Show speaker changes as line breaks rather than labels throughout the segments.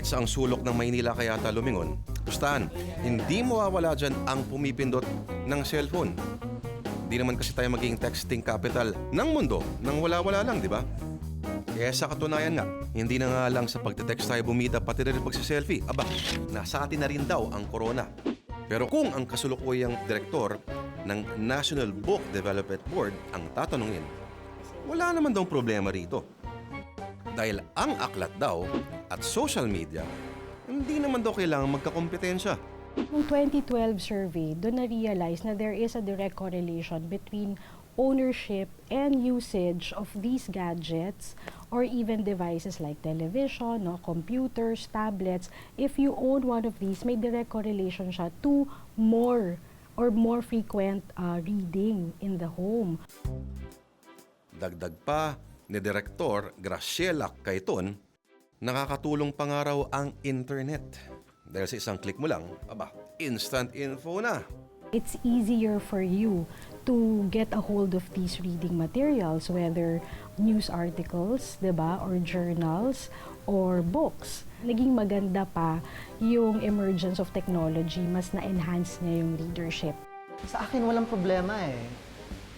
kahit sa ang sulok ng Maynila kaya ta lumingon, pustahan, hindi mawawala dyan ang pumipindot ng cellphone. Hindi naman kasi tayo maging texting capital ng mundo nang wala-wala lang, di ba? Kaya sa katunayan nga, hindi na nga lang sa pagte-text tayo bumida pati rin pagsi-selfie. Aba, nasa atin na rin daw ang corona. Pero kung ang kasulukuyang direktor ng National Book Development Board ang tatanungin, wala naman daw problema rito. Dahil ang aklat daw at social media, hindi naman daw kailangan magkakompetensya.
Yung 2012 survey, doon na-realize na there is a direct correlation between ownership and usage of these gadgets or even devices like television, no, computers, tablets. If you own one of these, may direct correlation siya to more or more frequent uh, reading in the home.
Dagdag pa ni Direktor Graciela Caiton, nakakatulong pa nga raw ang internet. Dahil sa isang click mo lang, aba, instant info na.
it's easier for you to get a hold of these reading materials, whether news articles, 'di ba, or journals, or books. Naging maganda pa yung emergence of technology, mas na-enhance niya yung readership.
Sa akin walang problema eh.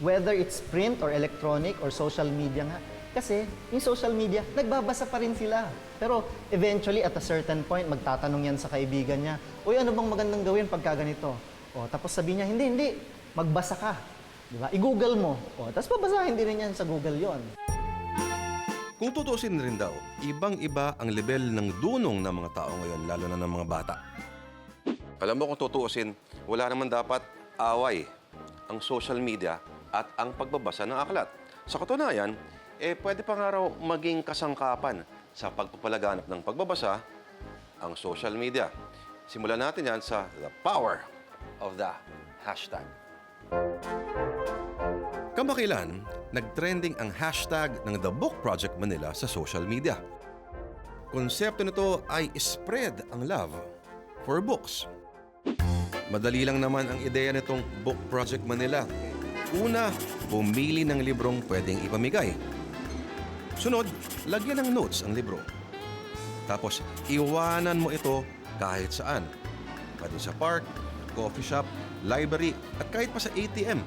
Whether it's print or electronic or social media nga. Kasi yung social media, nagbabasa pa rin sila. Pero eventually at a certain point, magtatanong yan sa kaibigan niya, Uy, ano bang magandang gawin pagka ganito? O, tapos sabi niya, hindi, hindi, magbasa ka. Di ba? I-google mo. O, tapos babasahin din rin yan sa Google yon.
Kung tutusin rin daw, ibang-iba ang level ng dunong ng mga tao ngayon, lalo na ng mga bata. Alam mo kung tutuusin, wala naman dapat away ang social media at ang pagbabasa ng aklat. Sa katunayan, eh pwede pa nga raw maging kasangkapan sa pagpapalaganap ng pagbabasa ang social media. Simulan natin yan sa the power of the hashtag. Kamakailan, nag-trending ang hashtag ng The Book Project Manila sa social media. Konsepto nito ay spread ang love for books. Madali lang naman ang ideya nitong Book Project Manila. Una, pumili ng librong pwedeng ipamigay. Sunod, lagyan ng notes ang libro. Tapos, iwanan mo ito kahit saan. Pwede sa park, coffee shop, library, at kahit pa sa ATM.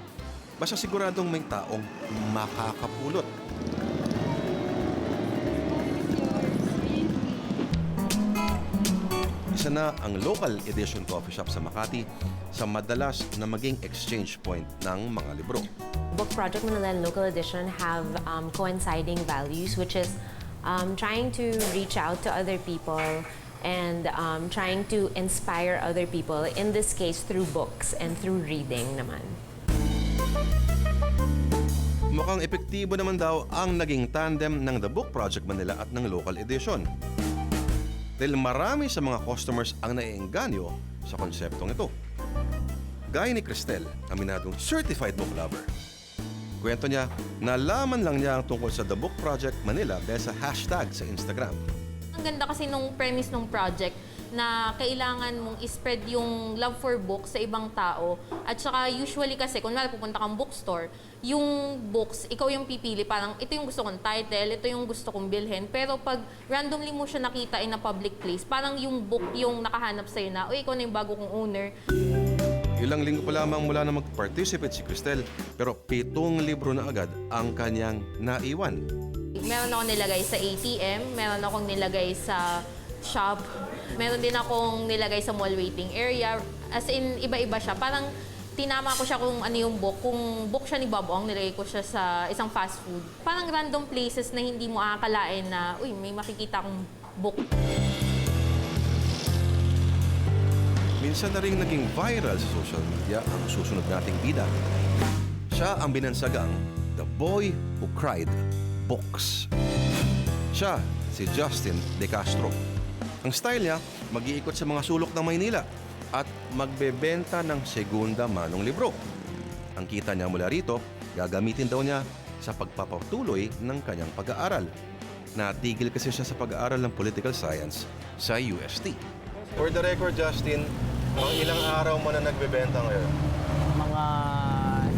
Basta siguradong may taong makakapulot. Isa na ang local edition coffee shop sa Makati sa madalas na maging exchange point ng mga libro.
Book Project Manila and Local Edition have um, coinciding values, which is um, trying to reach out to other people and um, trying to inspire other people, in this case through books and through reading naman.
Mukhang epektibo naman daw ang naging tandem ng The Book Project Manila at ng local edition. Dahil marami sa mga customers ang naiengganyo sa konseptong ito. Gaya ni Cristel, aminadong certified book lover. Kwento niya, nalaman lang niya ang tungkol sa The Book Project Manila dahil sa hashtag sa Instagram.
Ang ganda kasi nung premise ng project na kailangan mong spread yung love for books sa ibang tao. At saka usually kasi, kung pupunta kang bookstore, yung books, ikaw yung pipili. Parang ito yung gusto kong title, ito yung gusto kong bilhin. Pero pag randomly mo siya nakita in a public place, parang yung book yung nakahanap sa'yo na, uy, ikaw na yung bago kong owner.
Ilang linggo pa lamang mula na mag-participate si Cristel, pero pitong libro na agad ang kanyang naiwan.
Meron akong nilagay sa ATM, meron akong nilagay sa shop, meron din akong nilagay sa mall waiting area. As in, iba-iba siya. Parang tinama ko siya kung ano yung book. Kung book siya ni Bob Ong, nilagay ko siya sa isang fast food. Parang random places na hindi mo akalain na, uy, may makikita akong book.
Minsan na rin naging viral sa social media ang susunod nating bida. Siya ang binansagang The Boy Who Cried Books. Siya, si Justin De Castro. Ang style niya, mag-iikot sa mga sulok ng Maynila at magbebenta ng segunda manong libro. Ang kita niya mula rito, gagamitin daw niya sa pagpapatuloy ng kanyang pag-aaral. Natigil kasi siya sa pag-aaral ng political science sa UST. For the record, Justin, mga ilang araw mo na nagbebenta ngayon?
mga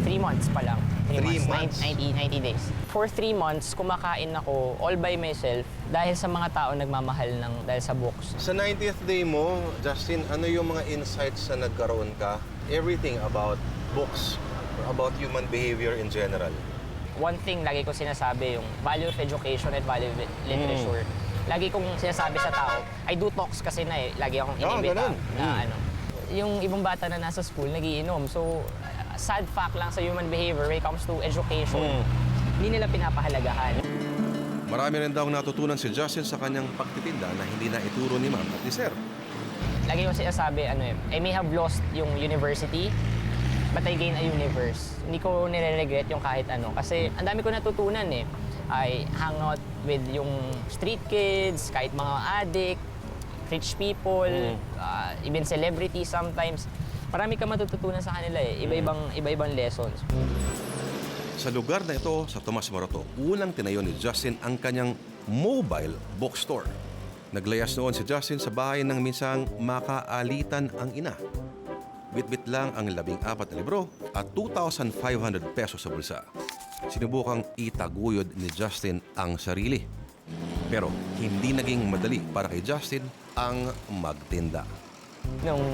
3 months pa lang. Three,
Three
months,
months.
90, 90 days. For three months, kumakain ako all by myself dahil sa mga tao nagmamahal ng dahil sa books.
Sa 90th day mo, Justin, ano yung mga insights na nagkaroon ka? Everything about books, about human behavior in general.
One thing lagi ko sinasabi, yung value of education at value of literature. Lagi kong sinasabi sa tao, I do talks kasi na eh. Lagi akong inibita
ganun.
na
Mm.
ano. Yung ibang bata na nasa school, nagiinom. So, sad fact lang sa human behavior when it comes to education,
Mm.
hindi nila pinapahalagahan.
Marami rin daw natutunan si Justin sa kanyang pagtitinda na hindi na ituro ni ma'am at ni sir.
lagi ko sinasabi, ano eh, I may have lost yung university, but I gain a universe. Hindi ko nire-regret yung kahit ano. Kasi ang dami ko natutunan eh. I hang out with yung street kids, kahit mga addict, rich people, uh, even celebrities sometimes. Marami ka matututunan sa kanila eh. Iba-ibang, iba-ibang lessons.
Sa lugar na ito, sa Tomas Morato, unang tinayo ni Justin ang kanyang mobile bookstore. Naglayas noon si Justin sa bahay ng minsang makaalitan ang ina. Bitbit lang ang labing apat na libro at 2,500 pesos sa bulsa. Sinubukang itaguyod ni Justin ang sarili. Pero hindi naging madali para kay Justin ang magtinda.
Nung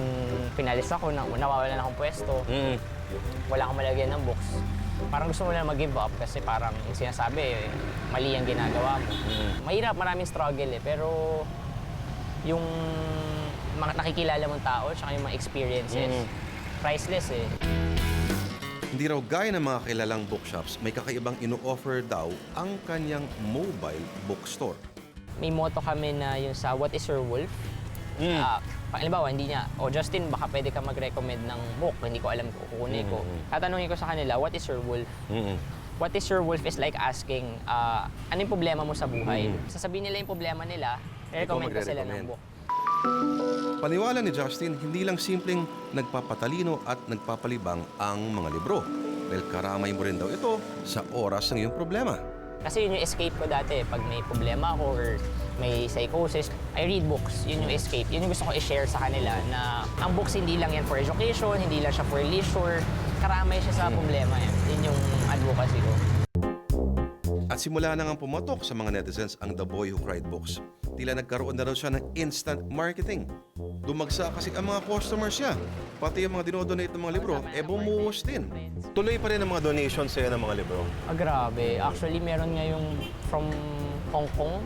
pinalis ako, na, nawawalan akong pwesto, wala akong malagyan ng books. Parang gusto mo na mag-give up kasi parang yung sinasabi, eh, mali ang ginagawa mo. Mahirap, maraming struggle eh. Pero yung mga nakikilala mong tao, tsaka yung mga experiences, priceless eh.
Hindi raw gaya ng mga kilalang bookshops, may kakaibang ino-offer daw ang kanyang mobile bookstore.
May motto kami na yung sa What is Your Wolf? Ah, pag halimbawa, hindi niya, o Justin, baka pwede ka mag-recommend ng book, hindi ko alam kung kukunin ko. Tatanungin ko sa kanila, what is your wolf? What is your wolf is like asking, ah, ano yung problema mo sa buhay? Sasabihin nila yung problema nila, recommend ko sila ng book.
Paniwala ni Justin, hindi lang simpleng nagpapatalino at nagpapalibang ang mga libro. Dahil karamay mo rin daw ito sa oras ng iyong problema.
Kasi yun yung escape ko dati. Pag may problema ako or may psychosis, I read books. Yun yung escape. Yun yung gusto ko i-share sa kanila na ang books hindi lang yan for education, hindi lang siya for leisure. Karamay siya sa problema yan. Yun yung advocacy ko.
At simula na ngang pumatok sa mga netizens ang The Boy Who Cried books. Tila nagkaroon na raw siya ng instant marketing. Dumagsa kasi ang mga customers niya. Pati yung mga dinodonate ng mga libro, eh bumuhos din. Tuloy pa rin ang mga donations sa'yo ng mga libro.
Ah, grabe. Actually, meron nga yung from Hong Kong.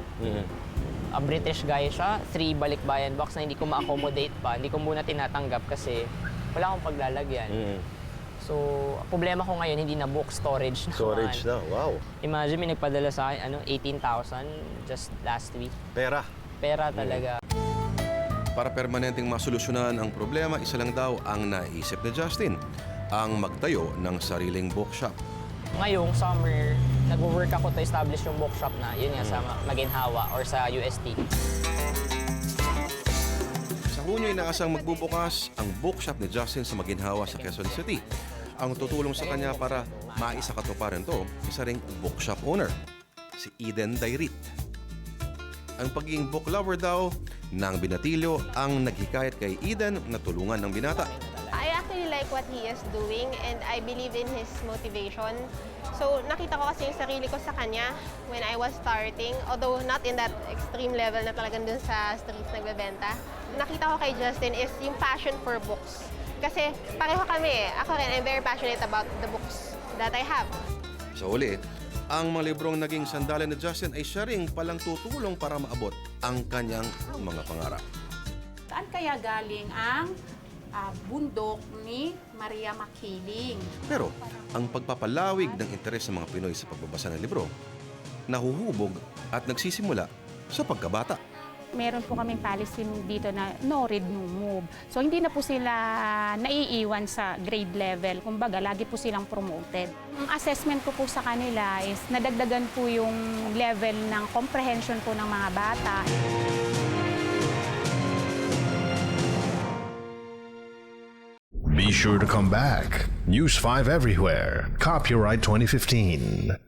A British guy siya. Three balikbayan box na hindi ko ma-accommodate pa. Hindi ko muna tinatanggap kasi wala akong paglalagyan. So, problema ko ngayon, hindi na book storage na.
Storage na, wow.
Imagine, may nagpadala sa akin, ano, 18,000 just last week.
Pera.
Pera talaga.
Para permanenteng masolusyonan ang problema, isa lang daw ang naisip ni Justin, ang magtayo ng sariling bookshop.
Ngayong summer, nag-work ako to establish yung bookshop na, yun nga, sa Maginhawa or sa UST.
Sa Hunyo, inaasang magbubukas ang bookshop ni Justin sa Maginhawa sa Quezon City. Ang tutulong sa kanya para maisa katuparan to, isa ring bookshop owner, si Eden Dairit. Ang pagiging book lover daw ng binatilyo ang naghikayat kay Eden na tulungan ng binata.
I actually like what he is doing and I believe in his motivation. So nakita ko kasi yung sarili ko sa kanya when I was starting, although not in that extreme level na talagang dun sa streets nagbebenta. Nakita ko kay Justin is yung passion for books. Kasi pareho kami eh. Ako rin, I'm very passionate about the books that I have.
Sa uli, ang mga librong naging sandalan ni Justin ay siya ring palang tutulong para maabot ang kanyang mga pangarap.
Saan kaya galing ang ah, bundok ni Maria Makiling?
Pero ang pagpapalawig ng interes ng mga Pinoy sa pagbabasa ng libro, nahuhubog at nagsisimula sa pagkabata.
Meron po kaming policy dito na no read, no move. So hindi na po sila naiiwan sa grade level. Kumbaga, lagi po silang promoted. Ang assessment ko po sa kanila is nadagdagan po yung level ng comprehension po ng mga bata.
Be sure to come back. News 5 everywhere. Copyright 2015.